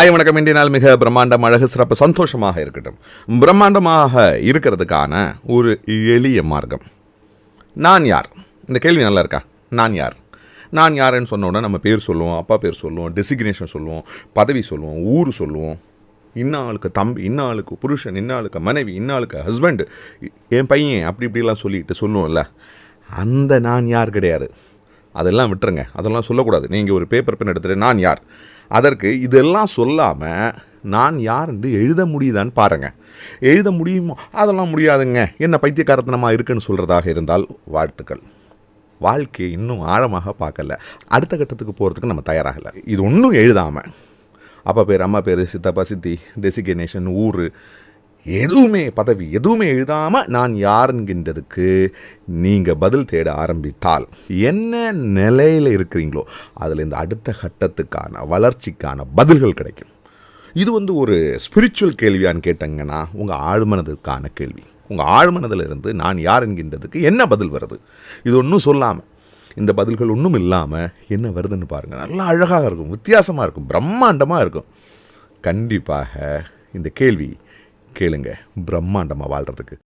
ஆய் வணக்கம். இன்றைய நாள் மிக பிரம்மாண்டம் அழகு சிறப்பு சந்தோஷமாக இருக்கட்டும். பிரம்மாண்டமாக இருக்கிறதுக்கான ஒரு எளிய மார்க்கம். நான் யார்? இந்த கேள்வி நல்லா இருக்கா? நான் யார்? நான் யாருன்னு சொன்ன உடனே நம்ம பேர் சொல்லுவோம் அப்பா பேர் சொல்லுவோம் டெசிக்னேஷன் சொல்லுவோம் பதவி சொல்லுவோம் ஊர் சொல்லுவோம். இன்னாளுக்கு தம்பி இன்னாளுக்கு புருஷன் இன்னாளுக்கு மனைவி இன்னாளுக்கு ஹஸ்பண்டு என் பையன் அப்படி இப்படிலாம் சொல்லிட்டு சொல்லுவோம்ல. அந்த நான் யார் கிடையாது. அதெல்லாம் விட்டுருங்க. அதெல்லாம் சொல்லக்கூடாது. நீங்கள் ஒரு பேப்பர் பென் எடுத்துகிட்டு நான் யார்? அதற்கு இதெல்லாம் சொல்லாமல் நான் யார் என்று எழுத முடியுதான்னு பாருங்கள் எழுத முடியுமா? அதெல்லாம் முடியாதுங்க. என்ன பைத்தியக்காரத்தனமாக இருக்குன்னு சொல்கிறதாக இருந்தால் வாழ்த்துக்கள். வாழ்க்கையை இன்னும் ஆழமாக பார்க்கல. அடுத்த கட்டத்துக்கு போகிறதுக்கு நம்ம தயாராகலை. இது ஒன்றும் எழுதாமல் அப்பா பேர் அம்மா பேர் சித்தப்பா சித்தி டெசிக்னேஷன் ஊர் எதுவுமே பதவி எதுவுமே எழுதாமல் நான் யாருங்கின்றதுக்கு நீங்கள் பதில் தேட ஆரம்பித்தால் என்ன நிலையில் இருக்கிறீங்களோ அதில் இந்த அடுத்த கட்டத்துக்கான வளர்ச்சிக்கான பதில்கள் கிடைக்கும். இது வந்து ஒரு ஸ்பிரிச்சுவல் கேள்வியான்னு கேட்டங்கன்னா உங்கள் ஆழ்மனதுக்கான கேள்வி. உங்கள் ஆழ்மனதில் இருந்து நான் யார் என்கின்றதுக்கு என்ன பதில் வருது? இது ஒன்றும் சொல்லாமல் இந்த பதில்கள் ஒன்றும் இல்லாமல் என்ன வருதுன்னு பாருங்கள் நல்லா அழகாக இருக்கும் வித்தியாசமாக இருக்கும் பிரம்மாண்டமாக இருக்கும். கண்டிப்பாக இந்த கேள்வி கேளுங்க பிரம்மாண்டமாக வாழ்கிறதுக்கு